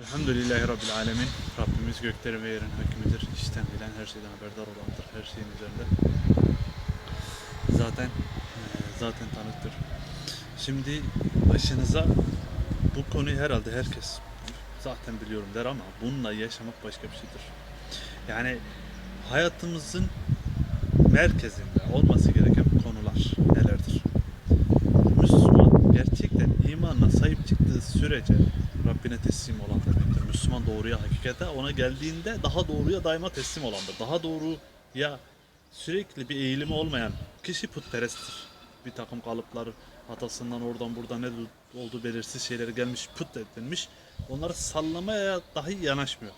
Elhamdülillahi Rabbil Alemin. Rabbimiz göklerin ve yerin hükmüdür. İşten bilen her şeyden haberdar olandır. Her şeyin üzerinde. Zaten eee, zaten tanıktır. Şimdi başınıza bu konuyu herhalde herkes zaten biliyorum der ama bununla yaşamak başka bir şeydir. Yani hayatımızın merkezinde olması gereken konular nelerdir? Müslüman gerçekten imanına sahip çıktığı sürece Rabbine teslim olan demektir. Müslüman doğruya, hakikate ona geldiğinde daha doğruya daima teslim olandır. Daha doğruya sürekli bir eğilimi olmayan kişi putperesttir. Bir takım kalıplar atasından oradan buradan ne olduğu belirsiz şeylere gelmiş put edilmiş. Onları sallamaya dahi yanaşmıyor.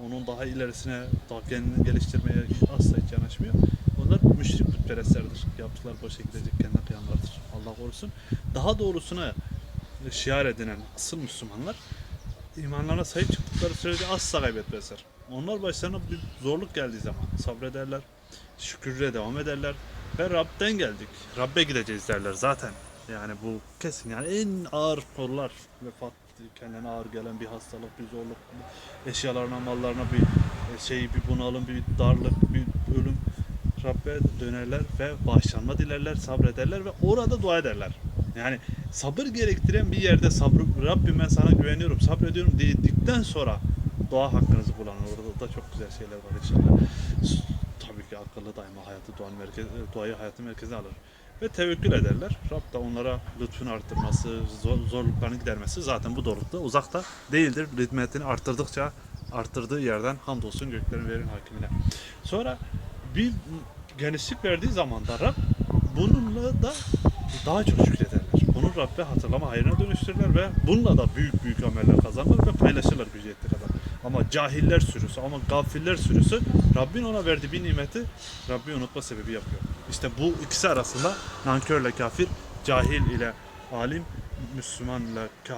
Onun daha ilerisine, daha kendini geliştirmeye asla hiç yanaşmıyor. Onlar müşrik putperestlerdir. Yaptıkları boşa gidecek kendine kıyanlardır. Allah korusun. Daha doğrusuna şiar edinen asıl Müslümanlar imanlarına sahip çıktıkları sürece asla kaybetmezler. Onlar başlarına bir zorluk geldiği zaman sabrederler, şükürle devam ederler ve Rab'den geldik, Rab'be gideceğiz derler zaten. Yani bu kesin yani en ağır konular vefat kendine ağır gelen bir hastalık, bir zorluk, eşyalarına, mallarına bir e, şey, bir bunalım, bir darlık, bir ölüm Rabbe dönerler ve bağışlanma dilerler, sabrederler ve orada dua ederler. Yani sabır gerektiren bir yerde sabrı Rabbim ben sana güveniyorum, sabrediyorum dedikten sonra dua hakkınızı kullanın. Orada da çok güzel şeyler var inşallah. Tabii ki akıllı daima hayatı duanın merkez, duayı hayatın merkezine alır. Ve tevekkül ederler. Rab da onlara lütfunu arttırması, zor, zorluklarını gidermesi zaten bu doğrultuda uzakta değildir. Hizmetini arttırdıkça arttırdığı yerden hamdolsun göklerin verin hakimine. Sonra bir genişlik verdiği zaman da Rab bununla da daha çok şükrederler. Bunu Rabbe hatırlama hayrına dönüştürürler ve bununla da büyük büyük ameller kazanırlar ve paylaşırlar gücü yettiği kadar. Ama cahiller sürüsü ama gafiller sürüsü Rabbin ona verdiği bir nimeti Rabbi unutma sebebi yapıyor. İşte bu ikisi arasında nankörle kafir, cahil ile alim, Müslüman ile e,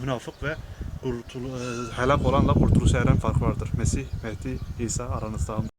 münafık ve kurtul e, helak olanla kurtuluşa eren fark vardır. Mesih, Mehdi, İsa aranızda